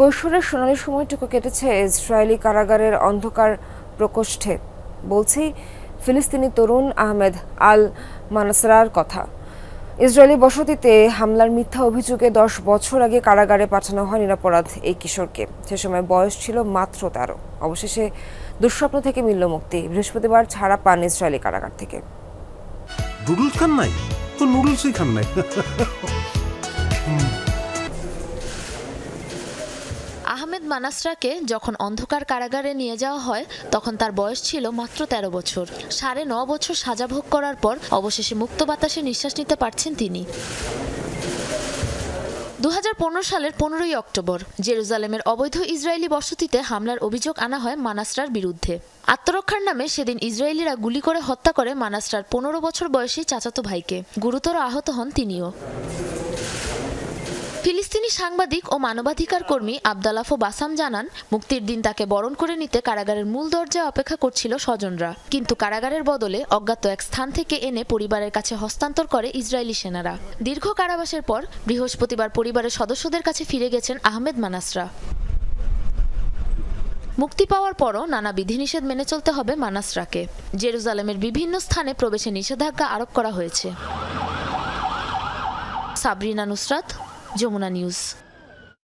কৈশোরের সোনালী সময়টুকু কেটেছে ইসরায়েলি কারাগারের অন্ধকার প্রকোষ্ঠে, বলছি ফিলিস্তিনি তরুণ আহমেদ আল মানসরার কথা। ইসরায়েলি বসতিতে হামলার মিথ্যা অভিযোগে দশ বছর আগে কারাগারে পাঠানো হয় নিরাপরাধ এই কিশোরকে। সে সময় বয়স ছিল মাত্র তেরো। অবশেষে দুঃস্বপ্ন থেকে মিলল মুক্তি। বৃহস্পতিবার ছাড়া পান ইসরায়েলি কারাগার থেকে। নুডলস খান নাই? তো নুডলসই খান নাই। আহমেদ মানাসরাকে যখন অন্ধকার কারাগারে নিয়ে যাওয়া হয়, তখন তার বয়স ছিল মাত্র তেরো বছর। সাড়ে ন বছর সাজা ভোগ করার পর অবশেষে মুক্ত বাতাসে নিঃশ্বাস নিতে পারছেন তিনি। দু হাজার পনেরো সালের পনেরোই অক্টোবর, জেরুজালেমের অবৈধ ইসরায়েলি বসতিতে হামলার অভিযোগ আনা হয় মানাসরার বিরুদ্ধে। আত্মরক্ষার নামে সেদিন ইসরায়েলিরা গুলি করে হত্যা করে মানাসরার পনেরো বছর বয়সী চাচাতো ভাইকে। গুরুতর আহত হন তিনিও। ফিলিস্তিনি সাংবাদিক ও মানবাধিকার কর্মী আবদালাফো বাসাম জানান, মুক্তির দিন তাকে বরণ করে নিতে কারাগারের মূল দরজায় অপেক্ষা করছিল স্বজনরা। কিন্তু কারাগারের বদলে অজ্ঞাত এক স্থান থেকে এনে পরিবারের কাছে হস্তান্তর করে ইসরায়েলি সেনারা। দীর্ঘ কারাবাসের পর বৃহস্পতিবার পরিবারের সদস্যদের কাছে ফিরে গেছেন আহমেদ মানাসরা। মুক্তি পাওয়ার পরও নানা বিধিনিষেধ মেনে চলতে হবে মানাসরাকে। জেরুজালেমের বিভিন্ন স্থানে প্রবেশে নিষেধাজ্ঞা আরোপ করা হয়েছে। সাবরিনা নুসরাত যমুনা নিউজ।